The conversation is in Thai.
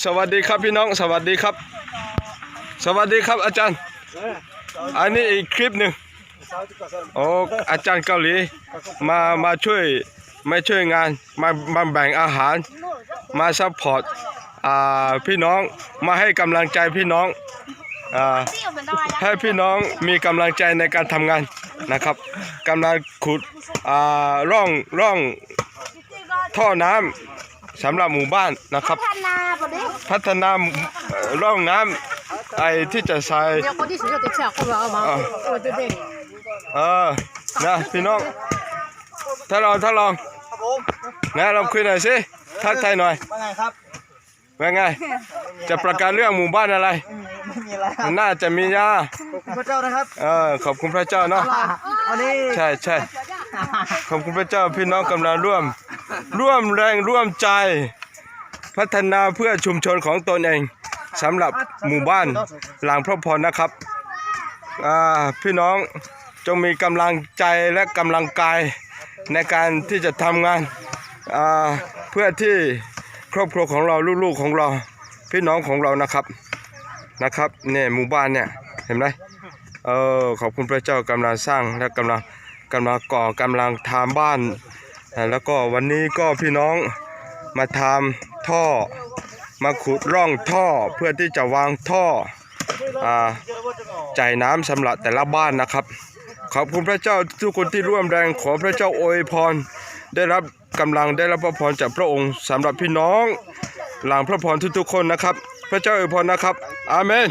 สวัสดีครับพี่น้องสวัสดีครับ สวัสดีครับอาจารย์ อันนี้อีกคลิปหนึ่งโอ้อาจารย์เกาหลีมามาช่วยมาช่วยงานมามาแบ่งอาหาร มาซัพพอร์ตพี่น้องมาให้กำลังใจพี่น้องอให้พี่น้องมีกำลังใจในการทำงานนะครับกำลังขุดร่องร่องท่อน้ำ สำหรับหมู่บ้านนะครับ พัฒนาปะดิพัฒนาเอ่อร่องน้ำไอ้ที่จะใส่เดี๋ยวคนที่สุดจะเชื่อคนเรามาโอ้ยเด็กเออนะพี่น้องถ้าลองถ้าลองครับผมนะลองคุยหน่อยสิทักทายหน่อยว่าไงครับ ว่าไง จะประกาศเรื่องหมู่บ้านอะไร ไม่มีอะไรครับน่าจะมียาขอบคุณพระเจ้านะครับ เออขอบคุณพระเจ้าเนาะวันนี้ใช่ใช่ขอบคุณพระเจ้าพี่น้องกำลังร่วม ร่วมแรงร่วมใจ พัฒนาเพื่อชุมชนของตนเองสำหรับหมู่บ้านหลังพระพรนะครับพี่น้องจงมีกำลังใจและกำลังกายในการที่จะทำงานาเพื่อที่ครอบครัวของเราลูกๆของเรา พี่น้องของเรานะครับนะครับเนี่ยหมู่บ้านเนี่ยเห็นไหมเออขอบคุณพระเจ้ากำลังสร้างและกำลังกำลังก่อกำลังทำบ้าน แล้วก็วันนี้ก็พี่น้องมาทำท่อ มาขุดร่องท่อเพื่อที่จะวางท่ออจ่ายน้ำสำหรับแต่ละบ้านนะครับ ขอบคุณพระเจ้าทุกคนที่ร่วมแรงขอพระเจ้าอวยพร ได้รับกำลังได้รับพระพรจากพระองค์สำหรับพี่น้อง หลังพระพรทุกๆคนนะครับ พระเจ้าอวยพรนะครับ อาเมน